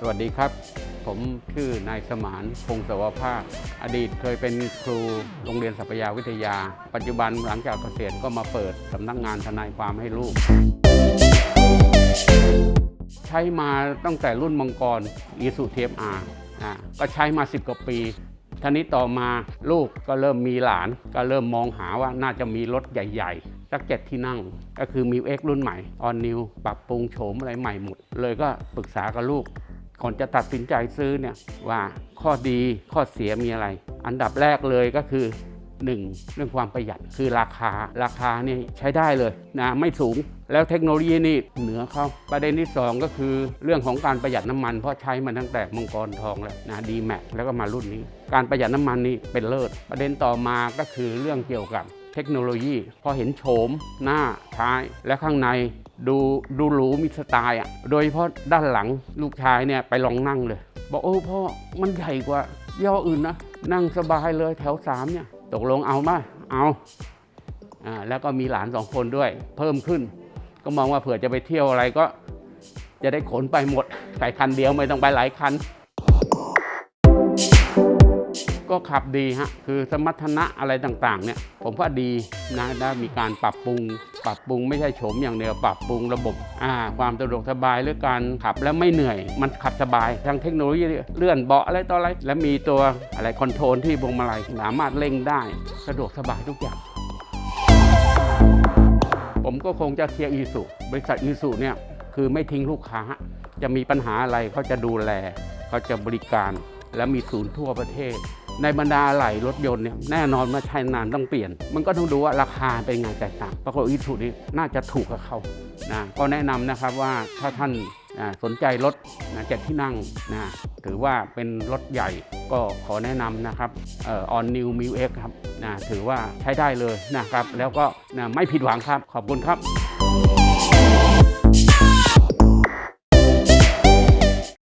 สวัสดีครับ ผมชื่อนายสมานพงศวภาค อดีตเคยเป็นครูโรงเรียนสัพยาวิทยา ปัจจุบันหลังจากเกษียณก็มาเปิดสำนักงานทนายความให้ลูก ใช้มาตั้งแต่รุ่นมังกรอีสุเทียมอาก็ใช้มา 10 กว่าปีทีนี้ต่อมาลูกก็เริ่มมีหลาน ก็เริ่มมองหาว่าน่าจะมีรถใหญ่ๆ สักเจ็ดที่นั่ง ก็คือมิวเอ็กรุ่นใหม่ออนนิวปรับปรุงโฉมอะไรใหม่หมด เลยก็ปรึกษากับลูก ก่อนจะตัดสินใจซื้อเนี่ยว่าข้อดีข้อเสียมีอะไร อันดับแรกเลยก็คือ 1. เรื่องความประหยัดคือราคาราคานี่ใช้ได้เลยนะไม่สูงแล้วเทคโนโลยีนี่เหนือเขาประเด็นที่ 2 ก็คือเรื่องของการประหยัดน้ำมัน เพราะใช้มาตั้งแต่มังกรทองแล้วนะดีแม็กแล้วก็มารุ่นนี้ การประหยัดน้ำมันนี่เป็นเลิศ ประเด็นต่อมาก็คือเรื่องเกี่ยวกับ ทคโนโลยี พอเห็นโฉมหน้าท้ายและข้างในดูดูหรูมีสไตล์อะโดยเฉพาะด้านหลังลูกชายเนี่ยไปลองนั่งเลย บอกโอ้พ่อมันใหญ่กว่าย่ออื่นนะ นั่งสบายเลยแถวสามเนี่ย ตกลงเอามาเอาอ่าแล้วก็มีหลานสองคนด้วย เพิ่มขึ้น ก็มองว่าเผื่อจะไปเที่ยวอะไรก็ จะได้ขนไปหมดไปคันเดียวไม่ต้องไปหลายคัน ก็ขับดีฮะคือสมรรถนะอะไรต่างๆเนี่ยผมว่าดีนะได้มีการปรับปรุง ปรับปรุงไม่ใช่โฉมอย่างเดียวปรับปรุงระบบอ่าความสะดวกสบายหรือการขับแล้วไม่เหนื่อย มันขับสบายทั้งเทคโนโลยีเลื่อนเบาะอะไรต่ออะไร และมีตัวอะไรคอนโทรลที่พวงมาลัยสามารถเร่งได้สะดวกสบายทุกอย่างผมก็คงจะเชียร์อีสุบริษัทอีสุเนี่ยคือไม่ทิ้งลูกค้า จะมีปัญหาอะไรเขาจะดูแลเขาจะบริการและมีศูนย์ทั่วประเทศ ในบรรดาอะไหล่รถยนต์เนี่ยแน่นอนว่าใช้นานต้องเปลี่ยน มันก็ต้องดูว่าราคาเป็นไงแตกต่างปรากฏอีสุนี่น่าจะถูกกับเขานะก็แนะนำนะครับว่าถ้าท่านสนใจรถนะเจ็ดที่นั่งนะถือว่าเป็นรถใหญ่ก็ขอแนะนำนะครับออนนิวมิวเอ็กครับนะถือว่าใช้ได้เลยนะครับ แล้วก็นะไม่ผิดหวังครับขอบคุณครับ